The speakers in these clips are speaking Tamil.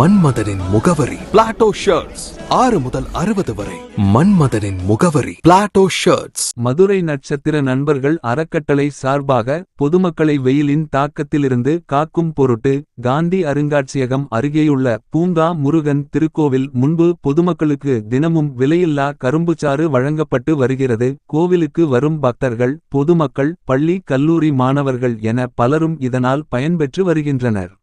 மன்மதனின் முகவரி. பிளாட்டோ ஷர்ட்ஸ் ஆறு முதல் அறுபது வரை. மன்மதனின் முகவரி. பிளாட்டோ ஷர்ட்ஸ் மதுரை நட்சத்திர நண்பர்கள் அறக்கட்டளை சார்பாக பொதுமக்களை வெயிலின் தாக்கத்திலிருந்து காக்கும் பொருட்டு காந்தி அருங்காட்சியகம் அருகேயுள்ள பூங்கா முருகன் திருக்கோவில் முன்பு பொதுமக்களுக்கு தினமும் விலையில்லா கரும்புச்சாறு வழங்கப்பட்டு வருகிறது. கோவிலுக்கு வரும் பக்தர்கள் பொதுமக்கள் பள்ளி கல்லூரி மாணவர்கள் என பலரும் இதனால் பயன்பெற்று வருகின்றனர்.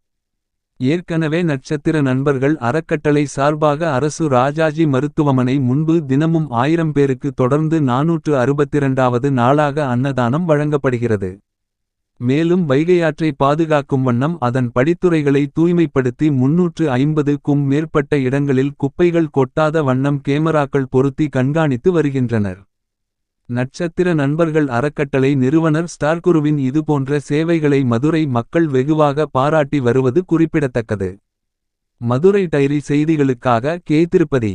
ஏற்கனவே நட்சத்திர நண்பர்கள் அறக்கட்டளை சார்பாக அரசு ராஜாஜி மருத்துவமனை முன்பு தினமும் ஆயிரம் பேருக்கு தொடர்ந்து நாநூற்று அறுபத்திரண்டாவது நாளாக அன்னதானம் வழங்கப்படுகிறது. மேலும் வைகையாற்றை பாதுகாக்கும் வண்ணம் அதன் படித்துறைகளை தூய்மைப்படுத்தி முன்னூற்று ஐம்பதுக்கும் மேற்பட்ட இடங்களில் குப்பைகள் கொட்டாத வண்ணம் கேமராக்கள் பொருத்தி கண்காணித்து வருகின்றனர். நட்சத்திர நண்பர்கள் அறக்கட்டளை நிறுவனர் ஸ்டார்குருவின் இதுபோன்ற சேவைகளை மதுரை மக்கள் வெகுவாக பாராட்டி வருவது குறிப்பிடத்தக்கது. மதுரை டைரி செய்திகளுக்காக கே திருப்பதி.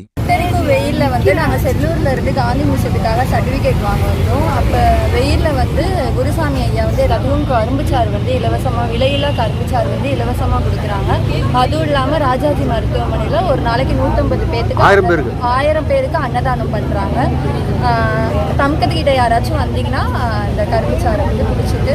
வெயிலில் வந்து நாங்கள் செல்லூரில் இருந்து காந்தி மியூசியத்துக்காக சர்டிஃபிகேட் வாங்க வந்தோம் அப்போ வெயிலில் வந்து குருசாமி ஐயா வந்து எல்லாத்துக்கும் கரும்புச்சாறு வந்து இலவசமாக விலையில்லா கரும்புச்சாறு வந்து இலவசமாக கொடுக்குறாங்க. அதுவும் இல்லாமல் ராஜாஜி மருத்துவமனையில் ஒரு நாளைக்கு நூற்றம்பது பேருக்கு ஆயிரம் பேருக்கு? ஆயிரம் பேருக்கு அன்னதானம் பண்ணுறாங்க தம்கத்துக்கிட்ட யாராச்சும் வந்தீங்கன்னா இந்த கரும்புச்சாறை வந்து குடிச்சிட்டு